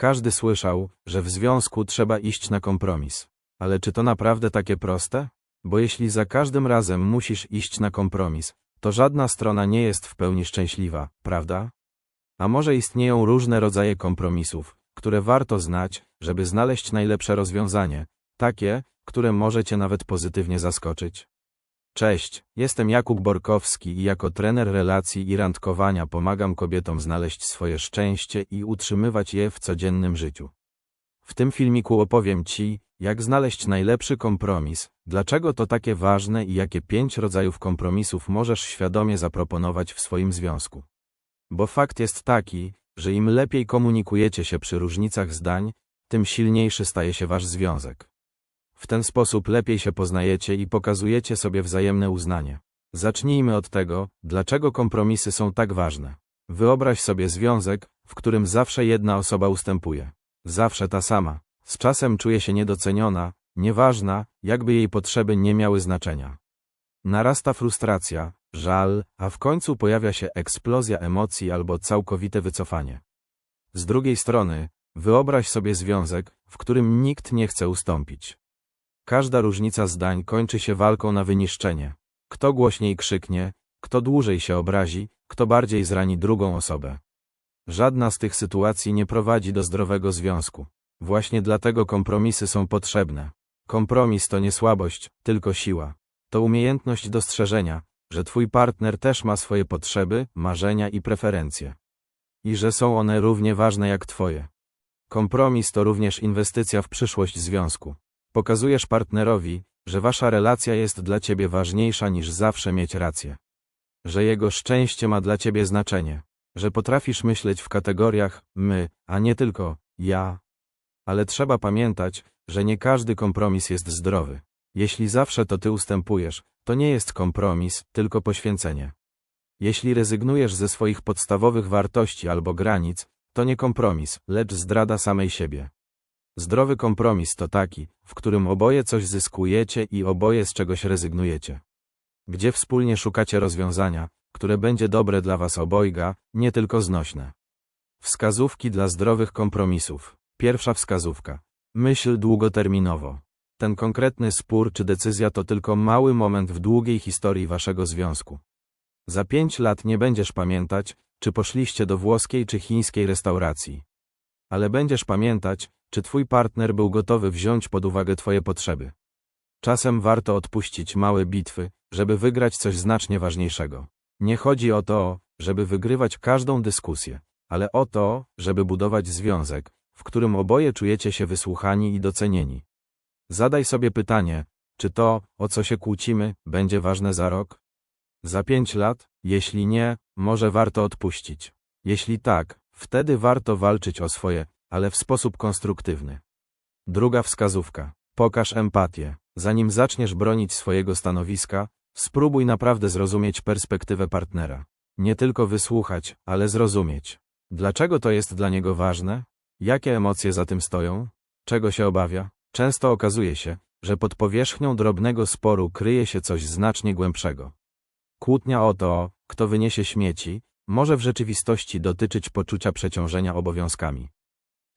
Każdy słyszał, że w związku trzeba iść na kompromis. Ale czy to naprawdę takie proste? Bo jeśli za każdym razem musisz iść na kompromis, to żadna strona nie jest w pełni szczęśliwa, prawda? A może istnieją różne rodzaje kompromisów, które warto znać, żeby znaleźć najlepsze rozwiązanie, takie, które możecie nawet pozytywnie zaskoczyć. Cześć, jestem Jakub Borkowski i jako trener relacji i randkowania pomagam kobietom znaleźć swoje szczęście i utrzymywać je w codziennym życiu. W tym filmiku opowiem Ci, jak znaleźć najlepszy kompromis, dlaczego to takie ważne i jakie pięć rodzajów kompromisów możesz świadomie zaproponować w swoim związku. Bo fakt jest taki, że im lepiej komunikujecie się przy różnicach zdań, tym silniejszy staje się wasz związek. W ten sposób lepiej się poznajecie i pokazujecie sobie wzajemne uznanie. Zacznijmy od tego, dlaczego kompromisy są tak ważne. Wyobraź sobie związek, w którym zawsze jedna osoba ustępuje. Zawsze ta sama. Z czasem czuje się niedoceniona, nieważna, jakby jej potrzeby nie miały znaczenia. Narasta frustracja, żal, a w końcu pojawia się eksplozja emocji albo całkowite wycofanie. Z drugiej strony, wyobraź sobie związek, w którym nikt nie chce ustąpić. Każda różnica zdań kończy się walką na wyniszczenie. Kto głośniej krzyknie, kto dłużej się obrazi, kto bardziej zrani drugą osobę. Żadna z tych sytuacji nie prowadzi do zdrowego związku. Właśnie dlatego kompromisy są potrzebne. Kompromis to nie słabość, tylko siła. To umiejętność dostrzeżenia, że twój partner też ma swoje potrzeby, marzenia i preferencje. I że są one równie ważne jak twoje. Kompromis to również inwestycja w przyszłość związku. Pokazujesz partnerowi, że wasza relacja jest dla ciebie ważniejsza niż zawsze mieć rację. Że jego szczęście ma dla ciebie znaczenie. Że potrafisz myśleć w kategoriach my, a nie tylko ja. Ale trzeba pamiętać, że nie każdy kompromis jest zdrowy. Jeśli zawsze to ty ustępujesz, to nie jest kompromis, tylko poświęcenie. Jeśli rezygnujesz ze swoich podstawowych wartości albo granic, to nie kompromis, lecz zdrada samej siebie. Zdrowy kompromis to taki, w którym oboje coś zyskujecie i oboje z czegoś rezygnujecie. Gdzie wspólnie szukacie rozwiązania, które będzie dobre dla was obojga, nie tylko znośne. Wskazówki dla zdrowych kompromisów. Pierwsza wskazówka. Myśl długoterminowo. Ten konkretny spór czy decyzja to tylko mały moment w długiej historii waszego związku. Za pięć lat nie będziesz pamiętać, czy poszliście do włoskiej czy chińskiej restauracji. Ale będziesz pamiętać, czy twój partner był gotowy wziąć pod uwagę twoje potrzeby. Czasem warto odpuścić małe bitwy, żeby wygrać coś znacznie ważniejszego. Nie chodzi o to, żeby wygrywać każdą dyskusję, ale o to, żeby budować związek, w którym oboje czujecie się wysłuchani i docenieni. Zadaj sobie pytanie, czy to, o co się kłócimy, będzie ważne za rok? Za pięć lat? Jeśli nie, może warto odpuścić. Jeśli tak, wtedy warto walczyć o swoje, ale w sposób konstruktywny. Druga wskazówka. Pokaż empatię. Zanim zaczniesz bronić swojego stanowiska, spróbuj naprawdę zrozumieć perspektywę partnera. Nie tylko wysłuchać, ale zrozumieć. Dlaczego to jest dla niego ważne? Jakie emocje za tym stoją? Czego się obawia? Często okazuje się, że pod powierzchnią drobnego sporu kryje się coś znacznie głębszego. Kłótnia o to, kto wyniesie śmieci, może w rzeczywistości dotyczyć poczucia przeciążenia obowiązkami.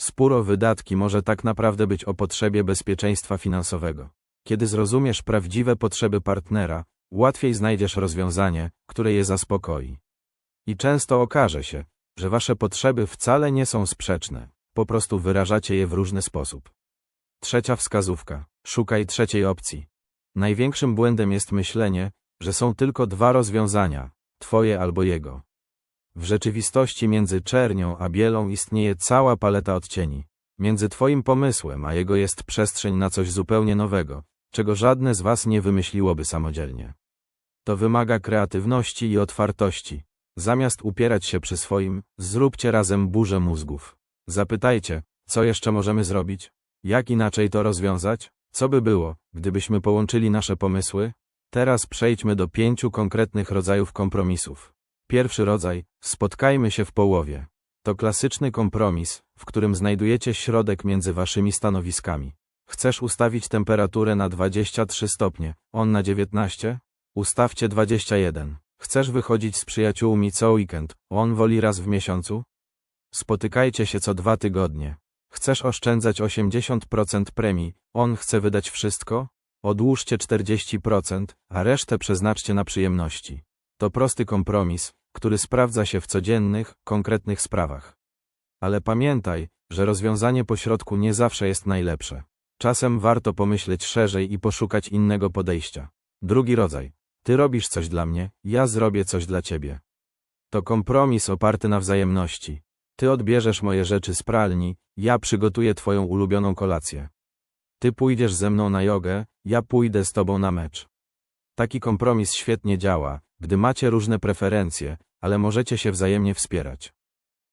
Spór o wydatki może tak naprawdę być o potrzebie bezpieczeństwa finansowego. Kiedy zrozumiesz prawdziwe potrzeby partnera, łatwiej znajdziesz rozwiązanie, które je zaspokoi. I często okaże się, że wasze potrzeby wcale nie są sprzeczne, po prostu wyrażacie je w różny sposób. Trzecia wskazówka. Szukaj trzeciej opcji. Największym błędem jest myślenie, że są tylko dwa rozwiązania, twoje albo jego. W rzeczywistości między czernią a bielą istnieje cała paleta odcieni. Między twoim pomysłem a jego jest przestrzeń na coś zupełnie nowego, czego żadne z was nie wymyśliłoby samodzielnie. To wymaga kreatywności i otwartości. Zamiast upierać się przy swoim, zróbcie razem burzę mózgów. Zapytajcie, co jeszcze możemy zrobić? Jak inaczej to rozwiązać? Co by było, gdybyśmy połączyli nasze pomysły? Teraz przejdźmy do pięciu konkretnych rodzajów kompromisów. Pierwszy rodzaj spotkajmy się w połowie. To klasyczny kompromis, w którym znajdujecie środek między waszymi stanowiskami. Chcesz ustawić temperaturę na 23 stopnie, on na 19? Ustawcie 21. Chcesz wychodzić z przyjaciółmi co weekend, on woli raz w miesiącu? Spotykajcie się co dwa tygodnie. Chcesz oszczędzać 80% premii, on chce wydać wszystko? Odłóżcie 40%, a resztę przeznaczcie na przyjemności. To prosty kompromis, który sprawdza się w codziennych, konkretnych sprawach. Ale pamiętaj, że rozwiązanie pośrodku nie zawsze jest najlepsze. Czasem warto pomyśleć szerzej i poszukać innego podejścia. Drugi rodzaj. Ty robisz coś dla mnie, ja zrobię coś dla ciebie. To kompromis oparty na wzajemności. Ty odbierzesz moje rzeczy z pralni, ja przygotuję twoją ulubioną kolację. Ty pójdziesz ze mną na jogę, ja pójdę z tobą na mecz. Taki kompromis świetnie działa, gdy macie różne preferencje, ale możecie się wzajemnie wspierać.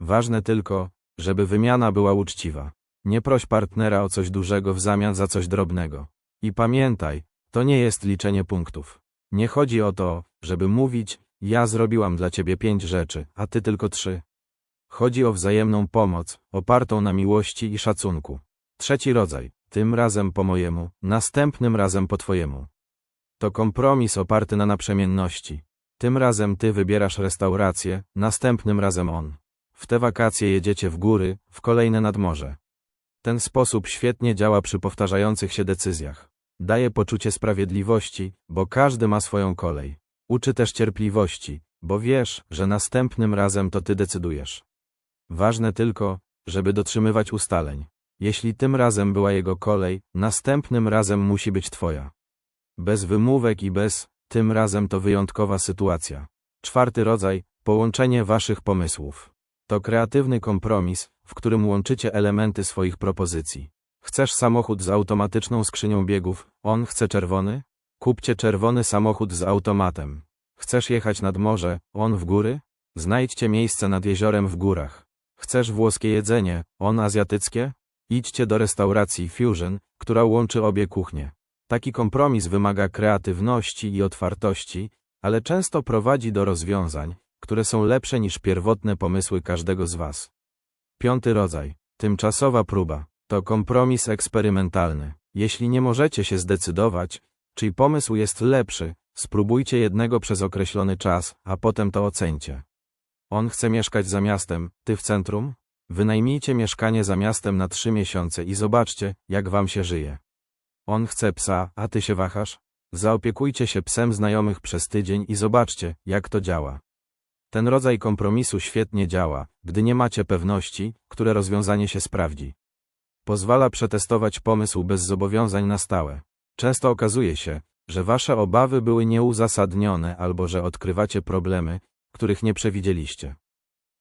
Ważne tylko, żeby wymiana była uczciwa. Nie proś partnera o coś dużego w zamian za coś drobnego. I pamiętaj, to nie jest liczenie punktów. Nie chodzi o to, żeby mówić, ja zrobiłam dla ciebie pięć rzeczy, a ty tylko trzy. Chodzi o wzajemną pomoc, opartą na miłości i szacunku. Trzeci rodzaj, tym razem po mojemu, następnym razem po twojemu. To kompromis oparty na naprzemienności. Tym razem ty wybierasz restaurację, następnym razem on. W te wakacje jedziecie w góry, w kolejne nad morze. Ten sposób świetnie działa przy powtarzających się decyzjach. Daje poczucie sprawiedliwości, bo każdy ma swoją kolej. Uczy też cierpliwości, bo wiesz, że następnym razem to ty decydujesz. Ważne tylko, żeby dotrzymywać ustaleń. Jeśli tym razem była jego kolej, następnym razem musi być twoja. Bez wymówek i bez, tym razem to wyjątkowa sytuacja. Czwarty rodzaj, połączenie waszych pomysłów. To kreatywny kompromis, w którym łączycie elementy swoich propozycji. Chcesz samochód z automatyczną skrzynią biegów, on chce czerwony? Kupcie czerwony samochód z automatem. Chcesz jechać nad morze, on w góry? Znajdźcie miejsce nad jeziorem w górach. Chcesz włoskie jedzenie, on azjatyckie? Idźcie do restauracji Fusion, która łączy obie kuchnie. Taki kompromis wymaga kreatywności i otwartości, ale często prowadzi do rozwiązań, które są lepsze niż pierwotne pomysły każdego z Was. Piąty rodzaj. Tymczasowa próba. To kompromis eksperymentalny. Jeśli nie możecie się zdecydować, czyj pomysł jest lepszy, spróbujcie jednego przez określony czas, a potem to ocencie. On chce mieszkać za miastem, ty w centrum? Wynajmijcie mieszkanie za miastem na trzy miesiące i zobaczcie, jak wam się żyje. On chce psa, a ty się wahasz? Zaopiekujcie się psem znajomych przez tydzień i zobaczcie, jak to działa. Ten rodzaj kompromisu świetnie działa, gdy nie macie pewności, które rozwiązanie się sprawdzi. Pozwala przetestować pomysł bez zobowiązań na stałe. Często okazuje się, że wasze obawy były nieuzasadnione albo że odkrywacie problemy, których nie przewidzieliście.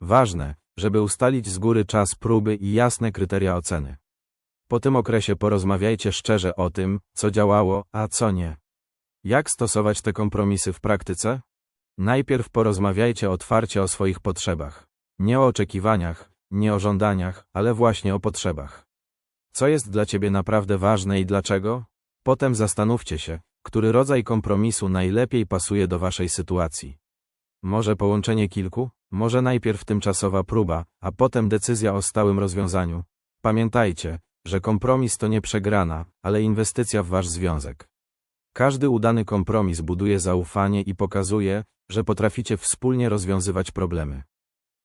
Ważne, żeby ustalić z góry czas próby i jasne kryteria oceny. Po tym okresie porozmawiajcie szczerze o tym, co działało, a co nie. Jak stosować te kompromisy w praktyce? Najpierw porozmawiajcie otwarcie o swoich potrzebach. Nie o oczekiwaniach, nie o żądaniach, ale właśnie o potrzebach. Co jest dla ciebie naprawdę ważne i dlaczego? Potem zastanówcie się, który rodzaj kompromisu najlepiej pasuje do waszej sytuacji. Może połączenie kilku? Może najpierw tymczasowa próba, a potem decyzja o stałym rozwiązaniu. Pamiętajcie, że kompromis to nie przegrana, ale inwestycja w wasz związek. Każdy udany kompromis buduje zaufanie i pokazuje, że potraficie wspólnie rozwiązywać problemy.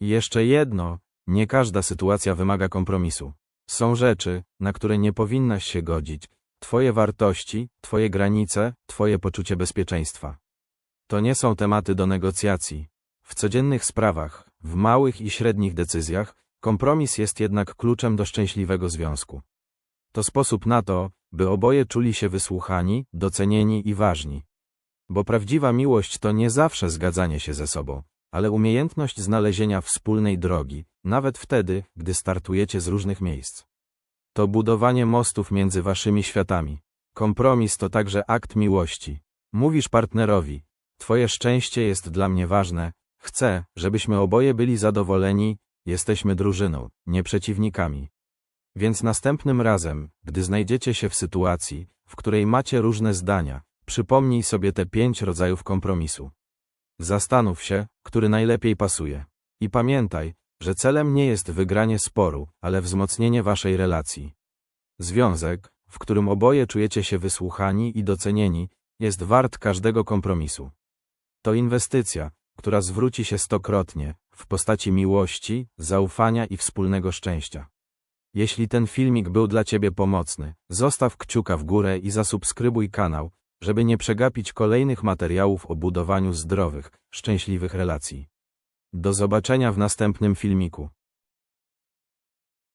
I jeszcze jedno, nie każda sytuacja wymaga kompromisu. Są rzeczy, na które nie powinnaś się godzić. Twoje wartości, twoje granice, twoje poczucie bezpieczeństwa. To nie są tematy do negocjacji. W codziennych sprawach, w małych i średnich decyzjach, kompromis jest jednak kluczem do szczęśliwego związku. To sposób na to, by oboje czuli się wysłuchani, docenieni i ważni. Bo prawdziwa miłość to nie zawsze zgadzanie się ze sobą, ale umiejętność znalezienia wspólnej drogi, nawet wtedy, gdy startujecie z różnych miejsc. To budowanie mostów między waszymi światami. Kompromis to także akt miłości. Mówisz partnerowi, Twoje szczęście jest dla mnie ważne, chcę, żebyśmy oboje byli zadowoleni, jesteśmy drużyną, nie przeciwnikami. Więc następnym razem, gdy znajdziecie się w sytuacji, w której macie różne zdania, przypomnij sobie te pięć rodzajów kompromisu. Zastanów się, który najlepiej pasuje. I pamiętaj, że celem nie jest wygranie sporu, ale wzmocnienie waszej relacji. Związek, w którym oboje czujecie się wysłuchani i docenieni, jest wart każdego kompromisu. To inwestycja, która zwróci się stokrotnie, w postaci miłości, zaufania i wspólnego szczęścia. Jeśli ten filmik był dla Ciebie pomocny, zostaw kciuka w górę i zasubskrybuj kanał, żeby nie przegapić kolejnych materiałów o budowaniu zdrowych, szczęśliwych relacji. Do zobaczenia w następnym filmiku.